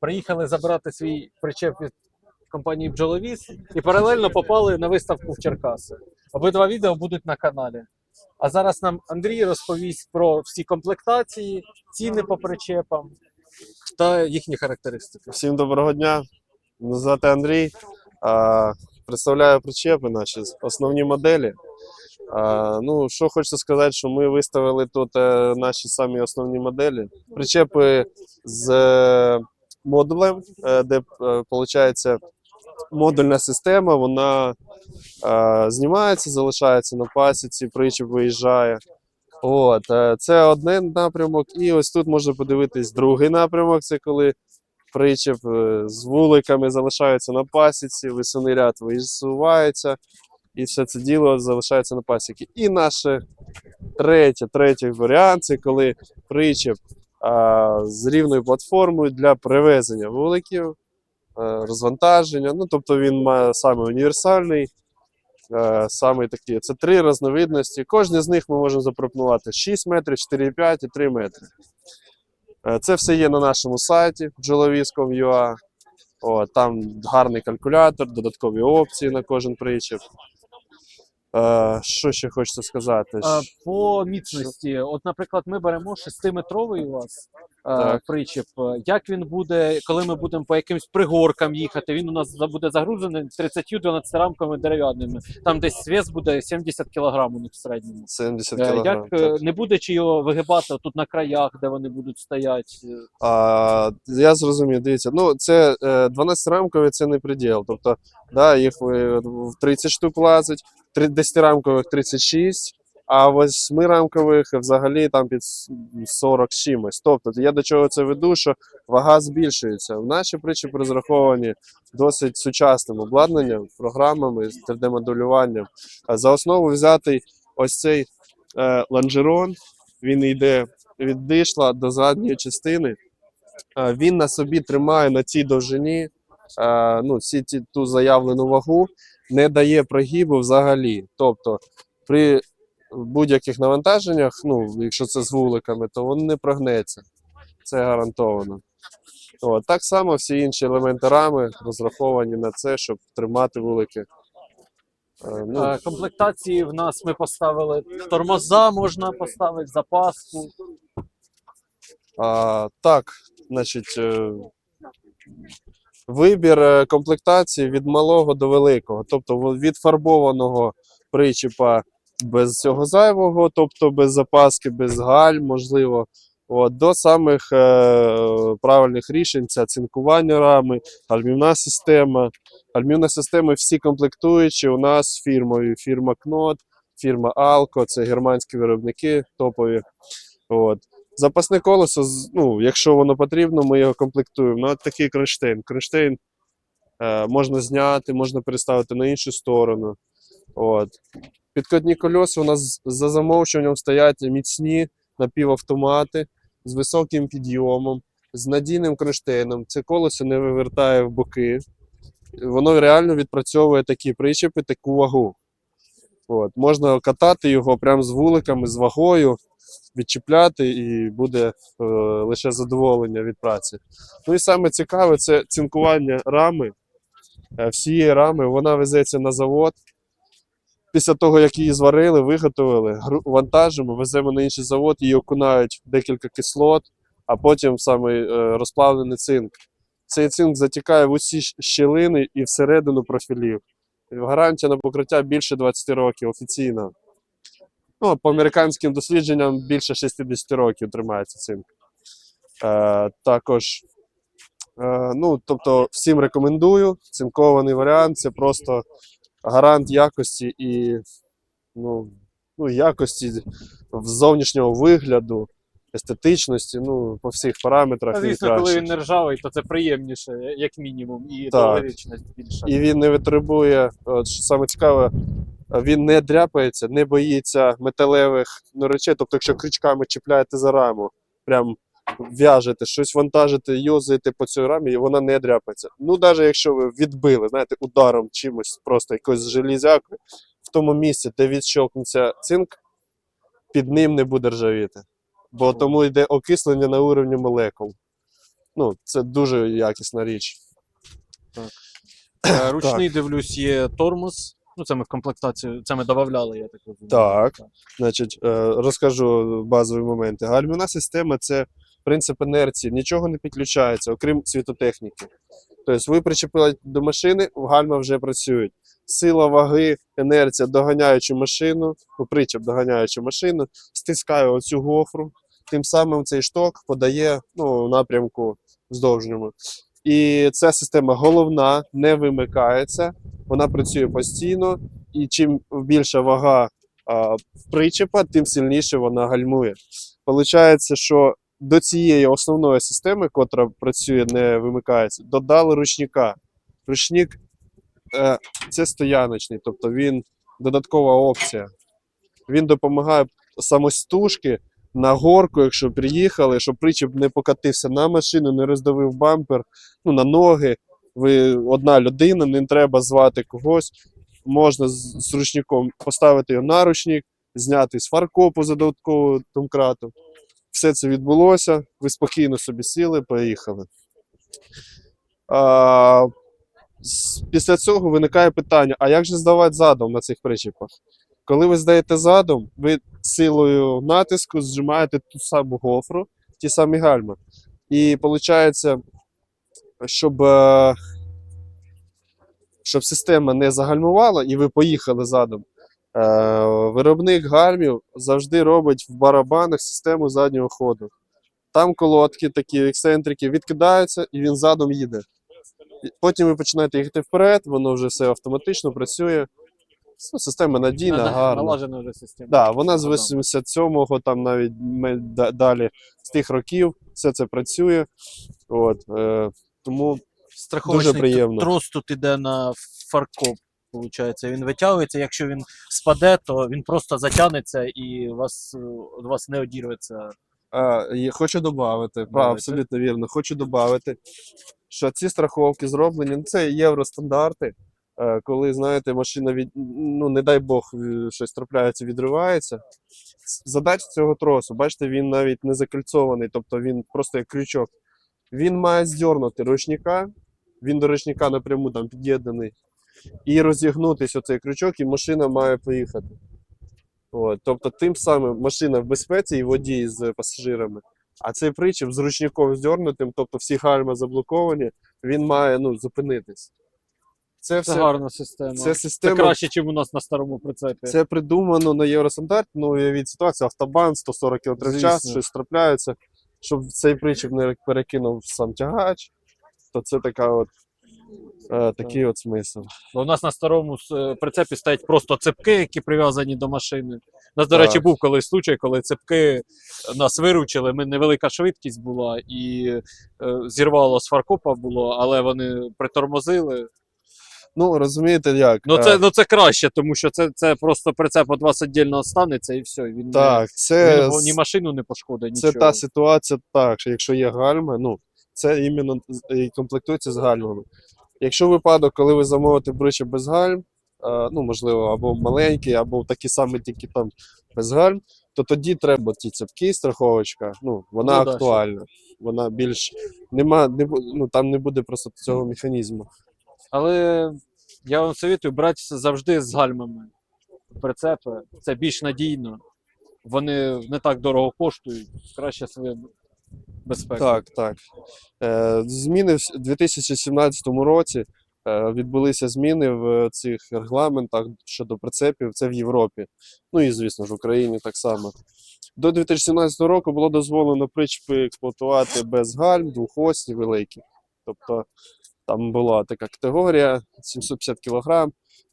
приїхали забрати свій причеп від компанії Бджоловіз і паралельно попали на виставку в Черкаси. Обидва відео будуть на каналі. А зараз нам Андрій розповість про всі комплектації, ціни по причепам та їхні характеристики. Всім доброго дня. Мене звати Андрій. Представляю причепи наші основні моделі. А, Ну, що хочу сказати, що ми виставили тут е, наші самі основні моделі. Причепи з модулем, е, де виходить модульна система, вона е, знімається, залишається на пасіці, причеп виїжджає. От, е, це один напрямок, і ось тут можна подивитись другий напрямок. Це коли причеп е, з вуликами залишаються на пасіці, висуний ряд висувається, і все це діло залишається на пасіці. І наше третє, третій варіант це коли причеп а, з рівною платформою для перевезення вуликів, е, розвантаження. Ну, тобто він має саме універсальний. е, Саме такі. Це три різновидності. Кожен з них ми можемо запропонувати 6 метрів, 4,5 і 3 метри. Е, Це все є на нашому сайті bджоловіз.com.ua. О, Там гарний калькулятор, додаткові опції на кожен причеп. Е, Що ще хочеться сказати? А, по міцності, от, наприклад, ми беремо 6-метровий у вас Так. причеп. Як він буде, коли ми будемо по якимсь пригоркам їхати? Він у нас буде загружений 30-12 рамками дерев'яними. Там десь вес буде 70 кг у них в середньому. 70 Е, кг. Як е, не буде чи його вигибати тут на краях, де вони будуть стояти? А, я зрозумів, дивіться. Ну, це е, 12-рамкові це не приділ. Тобто, да, їх в 30 штук влазить, 10-рамкових 36, а 8-рамкових взагалі там під 40 з чимось. Тобто, я до чого це веду, що вага збільшується. В Наші причепи розраховані досить сучасним обладнанням, програмами, з 3D-моделюванням. За основу взятий ось цей е, лонжерон. Він йде від дишла до задньої частини. Е, Він на собі тримає на цій довжині е, ну, всі ті, ту заявлену вагу, не дає прогибу взагалі. Тобто при будь-яких навантаженнях, ну, якщо це з вуликами, то він не прогнеться. Це гарантовано. От, так само всі інші елементи рами розраховані на це, щоб тримати вулики. Е, Ну, Е, Комплектації в нас ми поставили тормоза, можна поставити запаску. А, так, значить, е, вибір е, комплектації від малого до великого. Тобто во- від фарбованого причіпа без цього зайвого, тобто без запаски, без галь, можливо. От, до самих е, правильних рішень це цинкування рами, гальмівна система. Гальмівна система всі комплектуючі у нас фірмою. Фірма Knot, фірма Alco, це германські виробники топові. От. Запасне колесо, ну, якщо воно потрібно, ми його комплектуємо. Ну, от такий кронштейн. Кронштейн е, можна зняти, можна переставити на іншу сторону. От. Підкладні колеса у нас за замовчуванням стоять міцні напівавтомати з високим підйомом, з надійним кронштейном. Це колесо не вивертає в боки. Воно реально відпрацьовує такі причепи, таку вагу. От. Можна катати його прямо з вуликами, з вагою відчіпляти і буде е, лише задоволення від праці. Ну і саме цікаве це цинкування рами. Е, всієї рами вона везеться на завод. Після того, як її зварили, виготовили, вантажимо, веземо на інший завод, її окунають в декілька кислот, а потім саме розплавлений цинк. Цей цинк затікає в усі щілини і всередину профілів. Гарантія на покриття більше 20 років офіційно. Ну, по американським дослідженням більше 60 років тримається цинк. Е, також, е, ну, тобто, всім рекомендую. Цинкований варіант це просто гарант якості і ну, ну, якості зовнішнього вигляду, естетичності, ну, по всіх параметрах. А, він Звісно, коли він не ржавий, то це приємніше, як мінімум, і Так. довговічність більша. і він не витребує, от, що саме цікаве, він не дряпається, не боїться металевих ну, речей. Тобто, якщо крючками чіпляєте за раму, прям в'яжете, щось вантажите, юзаєте по цій рамі, і вона не дряпається. Ну, навіть якщо ви відбили, знаєте, ударом чимось, просто якоюсь железякою, в тому місці, де відщолкнеться цинк, під ним не буде ржавіти. Бо тому йде окислення на уровні молекул. Ну, це дуже якісна річ. Е, Ручний, дивлюсь, є тормоз. Ну, це ми в комплектацію, це ми додавали, я так розумію. Так. Значить, е, розкажу базові моменти. Гальмівна система це принцип інерції, нічого не підключається, окрім світотехніки. Тобто ви причепили до машини, гальма вже працюють. Сила ваги, інерція доганяючи машину, ну, причеп доганяючи машину, стискає оцю гофру, тим самим цей шток подає ну, напрямку вздовжньому. І ця система головна, не вимикається, вона працює постійно, і чим більша вага а, причепа, тим сильніше вона гальмує. Получається, що до цієї основної системи, котра працює, не вимикається, додали ручника. Ручник е, це стояночний, тобто він додаткова опція. Він допомагає самостужки на горку, якщо приїхали, щоб причеп не покатився на машину, не роздавив бампер, ну, на ноги. Ви одна людина, не треба звати когось. Можна з, ручником поставити його на ручник, зняти з фаркопу за додатковим домкратом. Все це відбулося. Ви спокійно собі сіли, поїхали. А, після цього виникає питання: а як же здавати задом на цих причепах? Коли ви здаєте задом, ви силою натиску зжимаєте ту саму гофру, ті самі гальми. І виходить, щоб, е, щоб система не загальмувала і ви поїхали задом, виробник гальмів завжди робить в барабанах систему заднього ходу. Там колодки, такі ексцентрики відкидаються, і він задом їде. Потім ви починаєте їхати вперед, воно вже все автоматично працює. Ну, система надійна, Нада- гарна. Налажена вже система. Да, вона з 87-го, там навіть далі з тих років все це працює. От, е, тому Дуже приємно. трос тут іде на фаркоп. Виходить, він витягується. Якщо він спаде, то він просто затягнеться і вас, вас не одірветься. А, хочу додати, абсолютно вірно. Хочу додати, що ці страховки зроблені, ну, це євростандарти. Е, Коли, знаєте, машина від, ну, не дай Бог, е, щось трапляється, відривається. Задача цього тросу, бачите, він навіть не закільцований, тобто він просто як крючок. Він має здьорнути ручника, він до ручника напряму там під'єднаний, і розігнутися оцей крючок, і машина має поїхати. От, тобто, тим самим машина в безпеці і водій з пасажирами. А цей причіп з ручником здьорнутим, тобто всі гальма заблоковані, він має ну, зупинитись. Це Це все гарна система. це Це, краще, ніж у нас на старому прицепі. це придумано на євростандарт. Ну, уявіть ситуацію, автобан 140 км в час, щось трапляється. Щоб цей причіп не перекинув сам тягач, то це така от, е, такий от смисл. У нас на старому е, прицепі стоять просто цепки, які прив'язані до машини. У нас, до Так. речі, був колись случай, коли цепки нас виручили. Ми невелика швидкість була і е, зірвало з фаркопа було, але вони притормозили. Ну, розумієте, як? Ну е, це, ну, це краще, тому що це, це просто прицеп від вас віддільно станеться і все. Він, так, не, це, він ні машину не пошкодить, це нічого. та ситуація, так, що якщо є гальма, ну, це іменно з- і комплектується з гальмами. Якщо випадок, коли ви замовите причіп без гальм, е, ну, можливо, або маленький, або такий самий, тільки там без гальм, то тоді треба ті цепки, страховочка, ну, вона Ну да, актуальна. Вона більш нема, не, ну, там не буде просто цього механізму. Але я вам советую брати завжди з гальмами. Прицепи. Це більш надійно. Вони не так дорого коштують, краще своє безпеку. Так, так. Е, зміни в 2017 році е, відбулися зміни в цих регламентах щодо прицепів. Це в Європі. Ну і, звісно ж, в Україні так само. До 2017 року було дозволено причпи експлуатувати без гальм, двохосні, великі. Тобто там була така категорія 750 кг.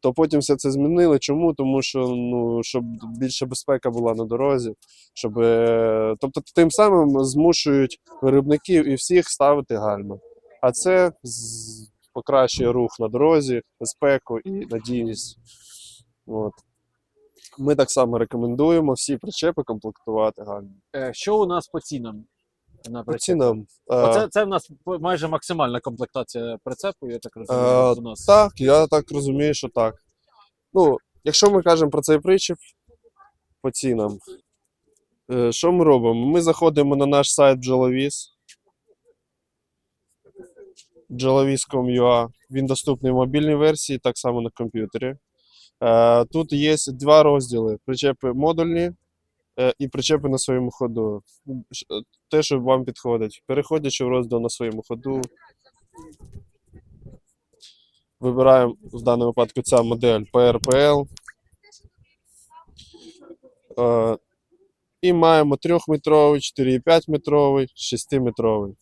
То потім все це змінили. Чому? Тому що ну, щоб більша безпека була на дорозі, щоб, е, тобто тим самим змушують виробників і всіх ставити гальми. А це покращує рух на дорозі, безпеку і надійність. От. Ми так само рекомендуємо всі причепи комплектувати гальмами. Е, Що у нас по цінам? На По прицепі? цінам. е, Оце, це в нас майже максимальна комплектація прицепу, я так розумію. Е, у нас. Так, я так розумію, що так. Ну, якщо ми кажемо про цей причіп по цінам, е, що ми робимо? Ми заходимо на наш сайт бджоловіз. Jalavis.com.ua. Він доступний в мобільній версії, так само на комп'ютері. Е, Тут є два розділи: причепи модульні і причепи на своєму ходу. Е, Те, що вам підходить. Переходячи в розділ на своєму ходу, вибираємо в даному випадку ця модель PRPL. Е, І маємо 3-метровий, 4,5 метровий, 6-метровий.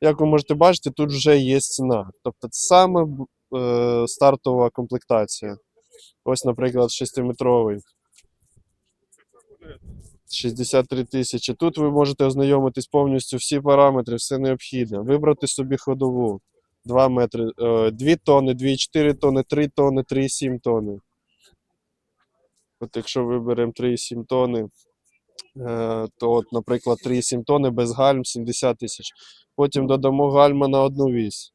Як ви можете бачити, тут вже є ціна. Тобто це саме е, стартова комплектація. Ось, наприклад, 6-метровий. 63 тисячі. Тут ви можете ознайомитись повністю всі параметри, все необхідне. Вибрати собі ходову 2 метри, е, 2 тонни, 2,4 тонни, 3 тонни, 3,7 тонни. От якщо виберемо 3,7 тонни, е, то, от, наприклад, 3,7 тонни без гальм 70 тисяч. Потім додамо гальма на одну вісь.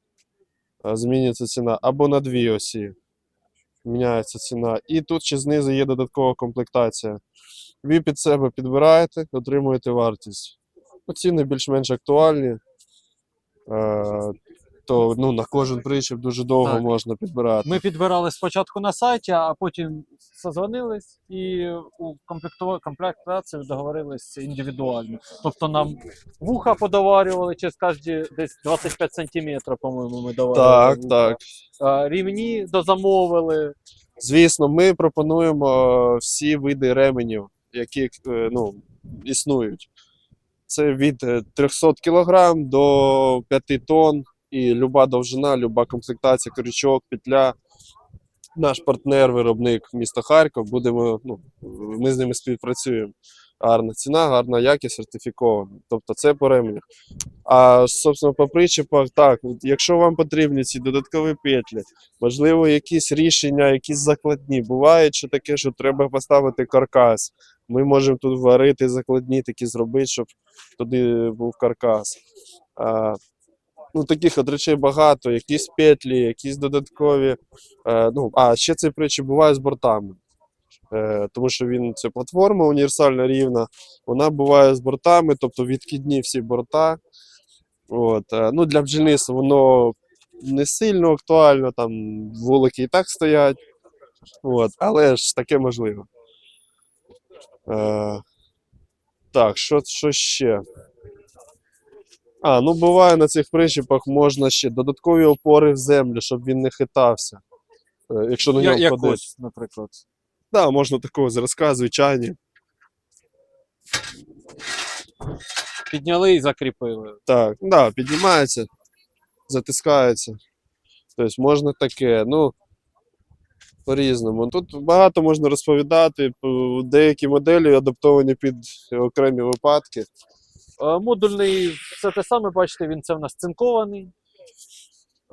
е, Зміниться ціна. Або на дві осі. Міняється ціна. І тут ще знизу є додаткова комплектація. Ви під себе підбираєте, отримуєте вартість. Ціни більш-менш актуальні. Е, то ну, на кожен причіп дуже довго Так. можна підбирати. Ми підбирали спочатку на сайті, а потім созвонились і у комплектова- комплектацію договорились індивідуально. Тобто нам вуха подоварювали через кожні десь 25 сантиметрів, по-моєму, ми доварювали. Так, вуха. так. А, Рівні дозамовили. Звісно, ми пропонуємо всі види ременів, які е, ну, існують. Це від е, 300 кг до 5 тонн, і люба довжина, люба комплектація, крючок, петля. Наш партнер, виробник міста Харків, будемо, ну, ми з ними співпрацюємо. Гарна ціна, гарна якість, сертифікована. Тобто це по ременях. А, собственно, по причепах, так, якщо вам потрібні ці додаткові петлі, можливо, якісь рішення, якісь закладні. Буває, що таке, що треба поставити каркас. Ми можемо тут варити закладні такі зробити, щоб туди був каркас. А, ну, таких от речей багато, якісь петлі, якісь додаткові. Е, ну, а ще цей притчі буває з бортами. Е, тому що він це платформа універсальна рівна. Вона буває з бортами, тобто відкидні всі борта. От, е, ну, для бджільництва воно не сильно актуально, там вулики і так стоять. От, але ж таке можливо. Е, так, що, що ще? А, ну буває на цих причіпах можна ще додаткові опори в землю, щоб він не хитався. Е, якщо на Я, ньому як ходити. ось, наприклад. Да, можна такого зразка, звичайні. Підняли і закріпили. Так, да, піднімається, затискається. Тобто можна таке, ну, по-різному. Тут багато можна розповідати. п- Деякі моделі адаптовані під окремі випадки. Е, Модульний все те саме, бачите, він це в нас цинкований.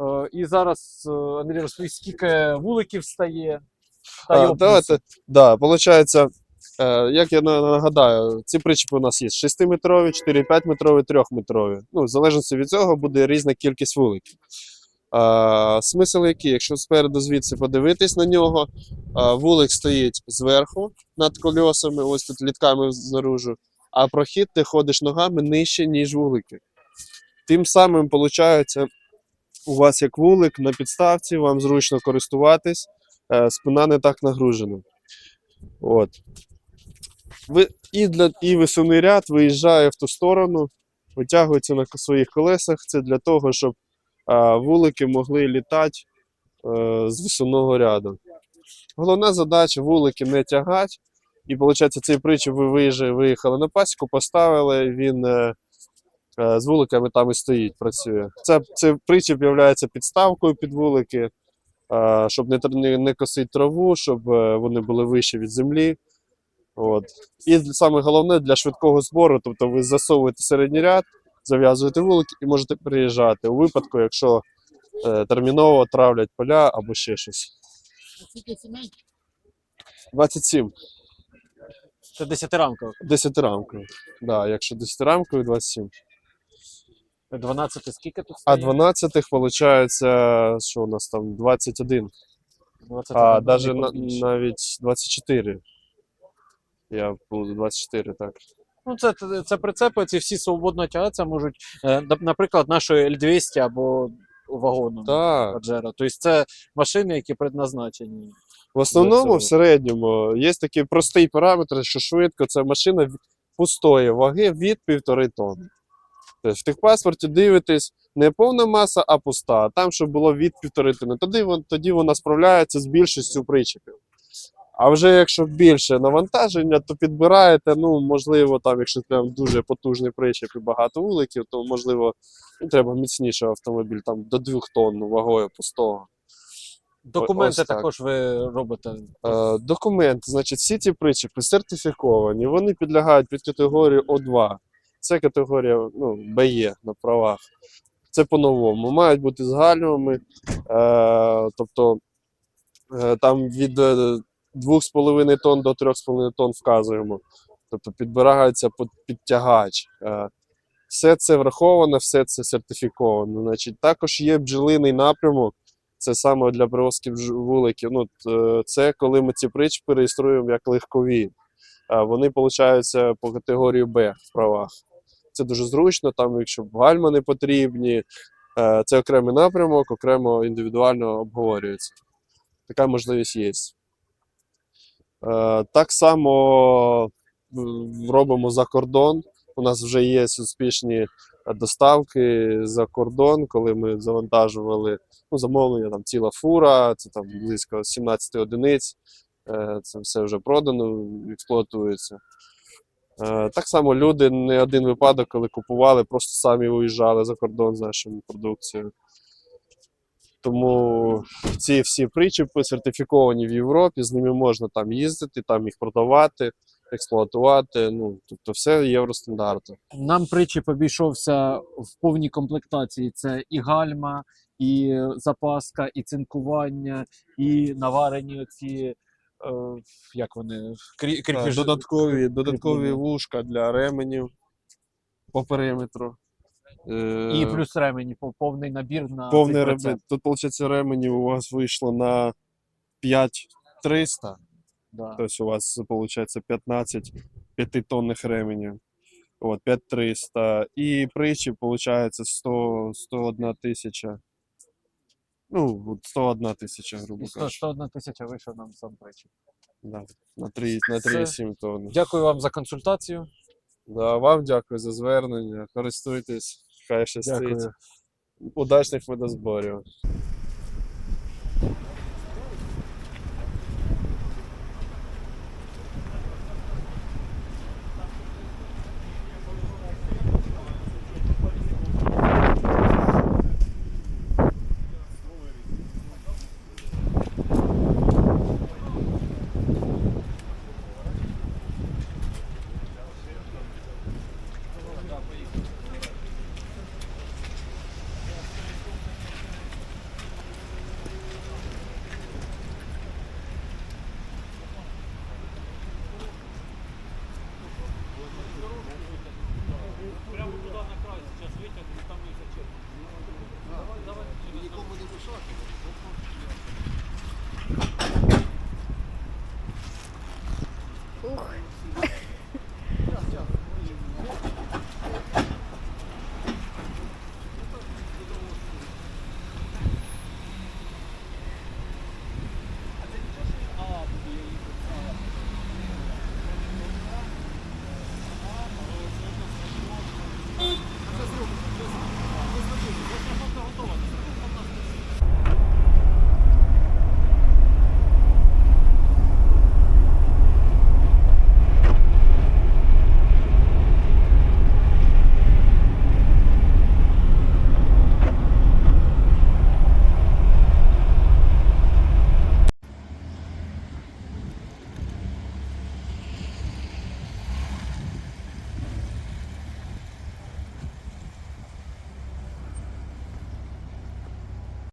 Е, І зараз е, Андрій розповість, скільки вуликів стає. Та давайте, да, получається, е, як я нагадаю, ці причіпи у нас є 6-метрові, 4-5 метрові, 3-метрові. Ну, в залежності від цього буде різна кількість вуликів. А, смисл який? Якщо спереду звідси подивитись на нього, а, вулик стоїть зверху над кольосами, ось тут літками знаружи, а прохід ти ходиш ногами нижче, ніж вулики. Тим самим, виходить, у вас як вулик на підставці, вам зручно користуватись, е, спина не так нагружена. От. Ви, і, для, і висувний ряд виїжджає в ту сторону, витягується на своїх колесах. Це для того, щоб а, вулики могли літати е, з висувного ряду. Головна задача вулики не тягати. І виходить, цей причіп ви виїжджає, виїхали на пасіку, поставили, він е, е, з вуликами там і стоїть, працює. Це, це причіп є підставкою під вулики, е, щоб не, не, не косити траву, щоб е, вони були вищі від землі. От. І саме головне для швидкого збору, тобто ви засовуєте середній ряд, зав'язуєте вулики і можете приїжджати у випадку, якщо е, терміново травлять поля або ще щось. 27. Це десятирамково. 10 рамкою. Да, якщо 10 рамкою, 27. 12 скільки тут А стає? 12 виходить, що у нас там 21. 21 А навіть на, навіть 24. Я буду 24, так. Ну, це, це прицепи, ці всі свободно тягатися можуть. Е, Наприклад, нашої L200 або вагоном. Тобто це машини, які предназначені. В основному, в середньому, є такий простий параметр, що швидко це машина пустої ваги від півтори тонни. Тобто в техпаспорті дивитесь не повна маса, а пуста. А там, щоб було від півтори тонни. Тоді, тоді вона справляється з більшістю причепів. А вже якщо більше навантаження, то підбираєте, ну, можливо, там, якщо прям дуже потужний причеп і багато вуликів, то можливо ну, треба міцніший автомобіль, там до 2 тонн вагою пустого. Документи ось так. також ви робите. Е, Документи, значить, всі ці причепи сертифіковані, вони підлягають під категорію О2. Це категорія ну, БЕ на правах. Це по-новому. Мають бути з гальмами. Е, тобто е, там від е, 2,5 тонн до 3,5 тонн вказуємо. Тобто підбирається підтягач. Е, все це враховано, все це сертифіковано. Значить, також є бджолиний напрямок. Це саме для привозки вуликів. Ну, е, це коли ми ці причепи реєструємо як легкові. Вони получаються по категорії Б в правах. Це дуже зручно, там, якщо гальма не потрібні, е, це окремий напрямок, окремо індивідуально обговорюється. Така можливість є. Е, Так само робимо за кордон. У нас вже є успішні доставки за кордон, коли ми завантажували ну, замовлення, там ціла фура, це там близько 17 одиниць. Е, Це все вже продано, експлуатується. Е, Так само люди не один випадок, коли купували, просто самі виїжджали за кордон з нашою продукцією. Тому ці всі причепи сертифіковані в Європі, з ними можна там їздити, там їх продавати, експлуатувати. Ну, тобто все євростандарти. Нам причіп обійшовся в повній комплектації. Це і гальма, і запаска, і цинкування, і наварені оці. Е, як вони крі, кріпіж- додаткові, додаткові вушка для ременів по периметру. Е, і плюс ремені, повний набір на повний цей ремень. Тут, виходить, ременів у вас вийшло на 5300. Да. Тобто у вас виходить 15 п'ятитонних ременів. От, 5300. І причіп, виходить, 100, 101 тисяча. Ну, от 101 тисяча, грубо І 100, кажучи. 101 тисяча вийшов нам сам причіп. Да. На 3, на Це- 3,7 тонн. Дякую вам за консультацію. Да, вам дякую за звернення. Користуйтесь, хай щастить. Удачних водозборів.